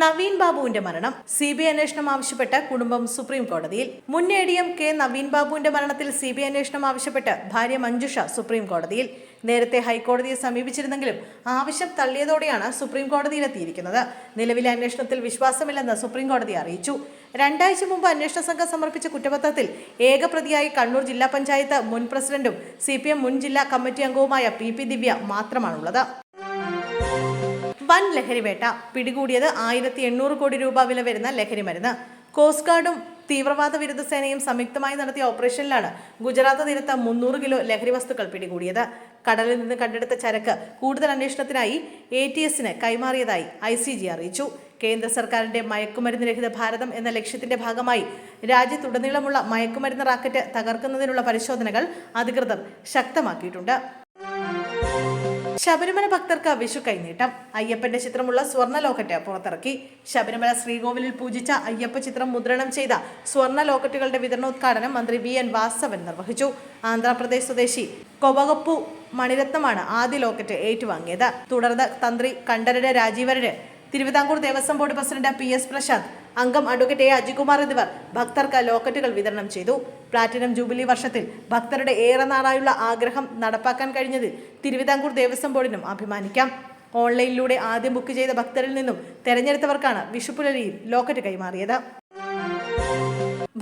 നവീൻ ബാബുവിന്റെ മരണം. C B I അന്വേഷണം ആവശ്യപ്പെട്ട് കുടുംബം സുപ്രീം കോടതിയിൽ. മുൻ A D M K Naveen ബാബുവിന്റെ മരണത്തിൽ സി ബി ഐ അന്വേഷണം ആവശ്യപ്പെട്ട് ഭാര്യ മഞ്ജുഷ സുപ്രീം കോടതിയിൽ. നേരത്തെ ഹൈക്കോടതിയെ സമീപിച്ചിരുന്നെങ്കിലും ആവശ്യം തള്ളിയതോടെയാണ് സുപ്രീം കോടതിയിലെത്തിയിരിക്കുന്നത്. നിലവിലെ അന്വേഷണത്തിൽ വിശ്വാസമില്ലെന്ന് സുപ്രീം കോടതി അറിയിച്ചു. രണ്ടാഴ്ച മുമ്പ് അന്വേഷണ സംഘം സമർപ്പിച്ച കുറ്റപത്രത്തിൽ ഏകപ്രതിയായി കണ്ണൂർ ജില്ലാ പഞ്ചായത്ത് മുൻ പ്രസിഡന്റും സി മുൻ ജില്ലാ കമ്മിറ്റി അംഗവുമായ പി ദിവ്യ മാത്രമാണുള്ളത്. വൻ ലഹരിവേട്ട പിടികൂടിയത് ആയിരത്തി എണ്ണൂറ് കോടി രൂപ വില വരുന്ന ലഹരി മരുന്ന്. കോസ്റ്റ് ഗാർഡും തീവ്രവാദ വിരുദ്ധ സേനയും സംയുക്തമായി നടത്തിയ ഓപ്പറേഷനിലാണ് ഗുജറാത്ത് തീരത്ത് മുന്നൂറ് കിലോ ലഹരി വസ്തുക്കൾ പിടികൂടിയത്. കടലിൽ നിന്ന് കണ്ടെടുത്ത ചരക്ക് കൂടുതൽ അന്വേഷണത്തിനായി എ ടി എസിന് കൈമാറിയതായി ഐ സി ജി അറിയിച്ചു. കേന്ദ്ര സർക്കാരിന്റെ മയക്കുമരുന്ന് രഹിത ഭാരതം എന്ന ലക്ഷ്യത്തിന്റെ ഭാഗമായി രാജ്യത്തുടനീളമുള്ള മയക്കുമരുന്ന് റാക്കറ്റ് തകർക്കുന്നതിനുള്ള പരിശോധനകൾ അധികൃതർ ശക്തമാക്കിയിട്ടുണ്ട്. ശബരിമല ഭക്തർക്ക് വിഷു കൈനീട്ടം. അയ്യപ്പന്റെ ചിത്രമുള്ള സ്വർണ ലോക്കറ്റ് പുറത്തിറക്കി. ശബരിമല ശ്രീകോവിലിൽ പൂജിച്ച അയ്യപ്പ ചിത്രം മുദ്രണം ചെയ്ത സ്വർണ ലോക്കറ്റുകളുടെ വിതരണോദ്ഘാടനം മന്ത്രി വി എൻ വാസവൻ നിർവഹിച്ചു. ആന്ധ്രാപ്രദേശ് സ്വദേശി കൊവകപ്പു മണിരത്നമാണ് ആദ്യ ലോക്കറ്റ് ഏറ്റുവാങ്ങിയത്. തുടർന്ന് തന്ത്രി Kandararu Rajeevararu Thiruvithamkoor Devaswom board president P S Prashanth അംഗം അഡ്വക്കേറ്റ് എ അജികുമാർ എന്നിവർ ഭക്തർക്ക് ലോക്കറ്റുകൾ വിതരണം ചെയ്തു. പ്ലാറ്റിനം ജൂബിലി വർഷത്തിൽ ഭക്തരുടെ ഏറെ നാളായുള്ള ആഗ്രഹം നടപ്പാക്കാൻ കഴിഞ്ഞതിൽ തിരുവിതാംകൂർ ദേവസ്വം ബോർഡിനും അഭിമാനിക്കാം. ഓൺലൈനിലൂടെ ആദ്യം ബുക്ക് ചെയ്ത ഭക്തരിൽ നിന്നും തെരഞ്ഞെടുത്തവർക്കാണ് വിഷുപ്പുലരിയിൽ ലോക്കറ്റ് കൈമാറിയത്.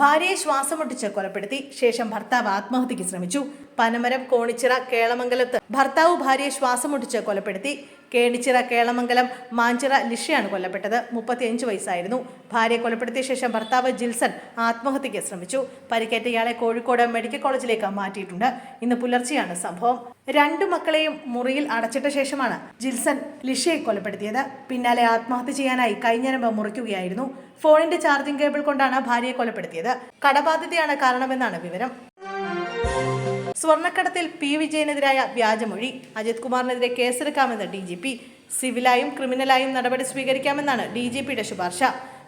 ഭാര്യയെ ശ്വാസമുട്ടിച്ച് കൊലപ്പെടുത്തി. ശേഷം ഭർത്താവ് ആത്മഹത്യക്ക് ശ്രമിച്ചു. പനമരം കോണിച്ചിറ കേളമംഗലത്ത് ഭർത്താവ് ഭാര്യയെ ശ്വാസമുട്ടിച്ച് കൊലപ്പെടുത്തി. കേണിച്ചിറ കേളമംഗലം മാഞ്ചിറ ലിഷയാണ് കൊല്ലപ്പെട്ടത്. മുപ്പത്തിയഞ്ച് വയസ്സായിരുന്നു. ഭാര്യയെ കൊലപ്പെടുത്തിയ ശേഷം ഭർത്താവ് ജിൽസൺ ആത്മഹത്യക്ക് ശ്രമിച്ചു. പരിക്കേറ്റ ഇയാളെ കോഴിക്കോട് മെഡിക്കൽ കോളേജിലേക്ക് മാറ്റിയിട്ടുണ്ട്. ഇന്ന് പുലർച്ചെയാണ് സംഭവം. രണ്ടു മക്കളെയും മുറിയിൽ അടച്ചിട്ട ശേഷമാണ് ജിൽസൺ ലിഷയെ കൊലപ്പെടുത്തിയത്. പിന്നാലെ ആത്മഹത്യ ചെയ്യാനായി കൈഞ്ഞരമ്പ് മുറിക്കുകയായിരുന്നു. ഫോണിന്റെ ചാർജിംഗ് കേബിൾ കൊണ്ടാണ് ഭാര്യയെ കൊലപ്പെടുത്തിയത്. കടബാധ്യതയാണ് കാരണമെന്നാണ് വിവരം. സ്വർണക്കടത്തിൽ പി വിജയനെതിരായ വ്യാജമൊഴി. അജിത് കുമാറിനെതിരെ കേസെടുക്കാമെന്ന് ഡി സിവിലായും ക്രിമിനലായും നടപടി സ്വീകരിക്കാമെന്നാണ് ഡി ശുപാർശ.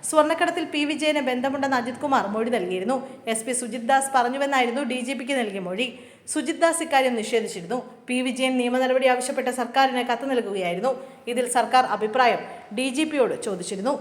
സ്വർണക്കടത്തിൽ പി വിജയന് ബന്ധമുണ്ടെന്ന് അജിത് കുമാർ മൊഴി നൽകിയിരുന്നു. എസ് പി സുജിത് ദാസ് പറഞ്ഞുവെന്നായിരുന്നു ഡി ജി പിക്ക് നൽകിയ മൊഴി. സുജിത് ദാസ് ഇക്കാര്യം നിഷേധിച്ചിരുന്നു. പി വിജയൻ നിയമ നടപടി ആവശ്യപ്പെട്ട് സർക്കാരിന് കത്ത് നൽകുകയായിരുന്നു. ഇതിൽ സർക്കാർ അഭിപ്രായം ഡി ജി പിയോട് ചോദിച്ചിരുന്നു.